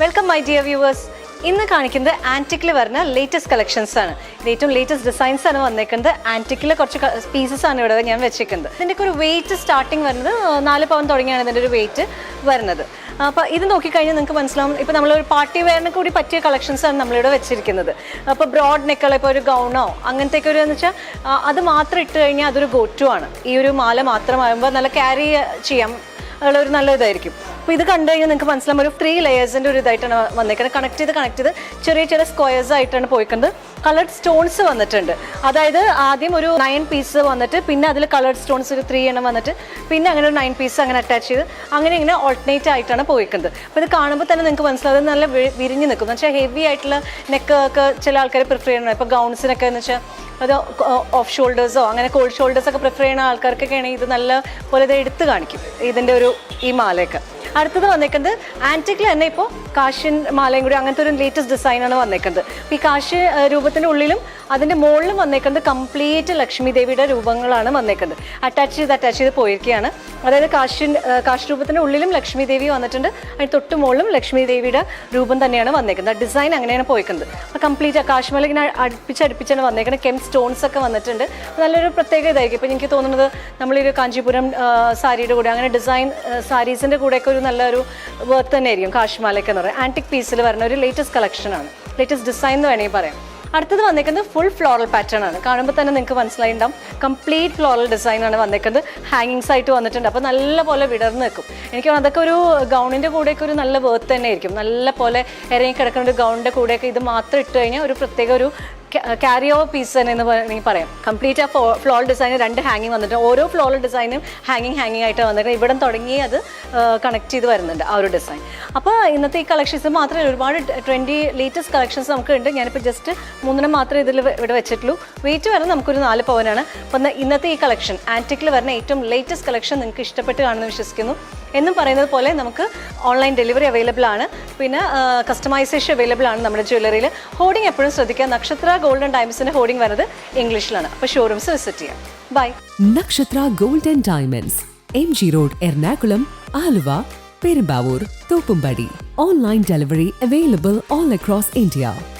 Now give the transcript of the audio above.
Welcome my dear viewers ഇന്ന് കാണിക്കുന്നത് ആന്റിക്കിൽ വരുന്ന ലേറ്റസ്റ്റ് കളക്ഷൻസ് ആണ്. ഏറ്റവും ലേറ്റസ്റ്റ് ഡിസൈൻസ് ആണ് വന്നേക്കുന്നത്. ആന്റിക്കിലെ കുറച്ച് പീസസ് ആണ് ഇവിടെ ഞാൻ വെച്ചേക്കുന്നത്. ഇതിന്റെയൊക്കെ ഒരു വെയിറ്റ് സ്റ്റാർട്ടിങ് വരുന്നത് നാല് പവൻ തുടങ്ങിയാണ് ഇതിന്റെ ഒരു വെയിറ്റ് വരുന്നത്. അപ്പോൾ ഇത് നോക്കിക്കഴിഞ്ഞാൽ നിങ്ങൾക്ക് മനസ്സിലാവും. ഇപ്പോൾ നമ്മളൊരു പാർട്ടി വെയറിന് കൂടി പറ്റിയ കളക്ഷൻസ് ആണ് നമ്മളിവിടെ വെച്ചിരിക്കുന്നത്. അപ്പോൾ ബ്രോഡ് നെക്കുള്ള ഇപ്പോൾ ഒരു ഗൗണോ അങ്ങനത്തേക്കൊരു എന്ന് വെച്ചാൽ അത് മാത്രം ഇട്ട് കഴിഞ്ഞാൽ അതൊരു ഗോറ്റു ആണ്. ഈ ഒരു മാല മാത്രമാകുമ്പോൾ നല്ല ക്യാരി ചെയ്യാം. ഉള്ള ഒരു നല്ല ഇതായിരിക്കും. അപ്പോൾ ഇത് കണ്ടു കഴിഞ്ഞാൽ നിങ്ങൾക്ക് മനസ്സിലാവും ഒരു ത്രീ ലെയേഴ്സിന്റെ ഒരു ഇതായിട്ടാണ് വന്നേക്കുന്നത്. കണക്ട് ചെയ്ത് കണക്ട് ചെയ്ത് ചെറിയ ചെറിയ സ്ക്വയേഴ്സ് ആയിട്ടാണ് പോയിക്കുന്നത് കളർഡ് സ്റ്റോൺസ് വന്നിട്ടുണ്ട്. അതായത് ആദ്യം ഒരു നയൻ പീസ് വന്നിട്ട് പിന്നെ അതിൽ കളർഡ് സ്റ്റോൺസ് ഒരു ത്രീ എണ്ണം വന്നിട്ട് പിന്നെ അങ്ങനെ ഒരു നയൻ പീസ് അങ്ങനെ അറ്റാച്ച് ചെയ്ത് അങ്ങനെ ഇങ്ങനെ ഓൾട്ടർനേറ്റ് ആയിട്ടാണ് പോയിക്കുന്നത് അപ്പോൾ ഇത് കാണുമ്പോൾ തന്നെ നിങ്ങൾക്ക് മനസ്സിലാവും നല്ല വിരിഞ്ഞ് നിൽക്കും. എന്ന് വെച്ചാൽ ഹെവി ആയിട്ടുള്ള നെക്ക് ഒക്കെ ചില ആൾക്കാർ പ്രിഫർ ചെയ്യണം ഇപ്പോൾ ഗൗൺസിനൊക്കെ എന്ന് വെച്ചാൽ അത് ഓഫ് ഷോൾഡേഴ്സോ അങ്ങനെ കോൾഡ് ഷോൾഡേഴ്സൊക്കെ പ്രിഫർ ചെയ്യുന്ന ആൾക്കാർക്കൊക്കെ ആണെങ്കിൽ ഇത് നല്ല പോലെ ഇത് എടുത്ത് കാണിക്കും. ഇതിന്റെ ഒരു ഈ മാലയൊക്കെ. അടുത്തത് വന്നേക്കുന്നത് ആന്റിക്കിൽ തന്നെ ഇപ്പോൾ കാഷ്യൻ മാലയും കൂടി അങ്ങനത്തെ ഒരു ലേറ്റസ്റ്റ് ഡിസൈനാണ് വന്നേക്കുന്നത്. ഈ കാശ്യ രൂപത്തിന്റെ ഉള്ളിലും അതിന്റെ മുകളിലും വന്നേക്കുന്നത് കംപ്ലീറ്റ് ലക്ഷ്മി ദേവിയുടെ രൂപങ്ങളാണ് വന്നേക്കുന്നത്. അറ്റാച്ച് ചെയ്ത് അറ്റാച്ച് ചെയ്ത് പോയിരിക്കുകയാണ്. അതായത് കാശ്യൻ കാശ് രൂപത്തിന്റെ ഉള്ളിലും ലക്ഷ്മി ദേവി വന്നിട്ടുണ്ട്. അതിന് തൊട്ട് മുകളിലും ലക്ഷ്മി ദേവിയുടെ രൂപം തന്നെയാണ് വന്നേക്കുന്നത്. ഡിസൈൻ അങ്ങനെയാണ് പോയിക്കുന്നത്. കംപ്ലീറ്റ് കാശ്മല ഇങ്ങനെ അടുപ്പിച്ച് അടുപ്പിച്ചാണ് വന്നേക്കുന്നത്. കെം സ്റ്റോൺസ് ഒക്കെ വന്നിട്ടുണ്ട്. നല്ലൊരു പ്രത്യേക ഇതായിരിക്കും. ഇപ്പോൾ എനിക്ക് തോന്നുന്നത് നമ്മളൊരു കാഞ്ചീപുരം ആ, സാരിയുടെ കൂടെ അങ്ങനെ ഡിസൈൻ സാരീസിന്റെ കൂടെയൊക്കെ ഒരു നല്ലൊരു വർത്ത് തന്നെ ആയിരിക്കും കാശ്മാലൊക്കെ എന്ന് പറയുന്നത് ആന്റിക് പീസിൽ വരുന്ന ഒരു ലേറ്റസ്റ്റ് കളക്ഷനാണ് ലേറ്റസ്റ്റ് ഡിസൈൻ എന്ന് വേണമെങ്കിൽ പറയാം. അടുത്തത് വന്നേക്കുന്നത് ഫുൾ ഫ്ലോറൽ പാറ്റേൺ ആണ്. കാണുമ്പോൾ തന്നെ നിങ്ങൾക്ക് മനസ്സിലായിട്ടുണ്ടാവും കംപ്ലീറ്റ് ഫ്ലോറൽ ഡിസൈൻ ആണ് വന്നേക്കുന്നത്. ഹാങ്ങിങ്സ് ആയിട്ട് വന്നിട്ടുണ്ട്. അപ്പോൾ നല്ല പോലെ വിടർന്ന് നിൽക്കും. എനിക്ക് അതൊക്കെ ഒരു ഗൗണിന്റെ കൂടെയൊക്കെ ഒരു നല്ല വേർത്ത് തന്നെ ആയിരിക്കും നല്ല പോലെ ഇറങ്ങി കിടക്കുന്ന ഒരു ഗൗണിന്റെ കൂടെയൊക്കെ ഇത് മാത്രം ഇട്ട് കഴിഞ്ഞാൽ ഒരു പ്രത്യേക ഒരു ഓവർ പീസ് തന്നെ എന്ന് വേണമെങ്കിൽ പറയാം. കംപ്ലീറ്റ് ആ ഫ്ലോൾ ഡിസൈൻ രണ്ട് ഹാങ്ങിങ് വന്നിട്ട് ഓരോ ഫ്ലോൾ ഡിസൈനും ഹാങ്ങിങ് ഹാങ്ങിങ് ആയിട്ട് വന്നിട്ട് ഇവിടെ തുടങ്ങി അത് കണക്ട് ചെയ്ത് വരുന്നുണ്ട് ആ ഒരു ഡിസൈൻ അപ്പോൾ ഇന്നത്തെ ഈ കളക്ഷൻസ് മാത്രമേ ഒരുപാട് ട്വന്റി ലേറ്റസ്റ്റ് കളക്ഷൻസ് നമുക്ക് ഉണ്ട്. ഞാനിപ്പോൾ ജസ്റ്റ് മൂന്നെണ്ണം മാത്രമേ ഇതിൽ ഇവിടെ വെച്ചിട്ടുള്ളൂ. വെയിറ്റ് വരുന്നത് നമുക്കൊരു നാല് പവനാണ്. അപ്പം ഇന്നത്തെ ഈ കളക്ഷൻ ആന്റിക്കിൽ വരുന്ന ഏറ്റവും ലേറ്റസ്റ്റ് കളക്ഷൻ നിങ്ങൾക്ക് ഇഷ്ടപ്പെട്ട് കാണുമെന്ന് വിശ്വസിക്കുന്നു. എന്നും പറയുന്നത് പോലെ നമുക്ക് ഓൺലൈൻ ഡെലിവറി അവൈലബിൾ ആണ്. പിന്നെ കസ്റ്റമൈസേഷൻ അവൈലബിൾ ആണ് നമ്മുടെ ജ്വല്ലറിയിൽ ഹോർഡിംഗ് എപ്പോഴും ശ്രദ്ധിക്കുക. നക്ഷത്ര ഗോൾഡൻ ഡയമണ്ട്സിന്റെ ഹോർഡിംഗ് വരുന്നത് ഇംഗ്ലീഷിലാണ്. അപ്പോൾ ഷോറൂംസ് വിസിറ്റ് ചെയ്യാം. By Nakshatra golden diamonds M G road Ernakulam Aluva Perumbavoor Thoppumpady. Online delivery available all across India.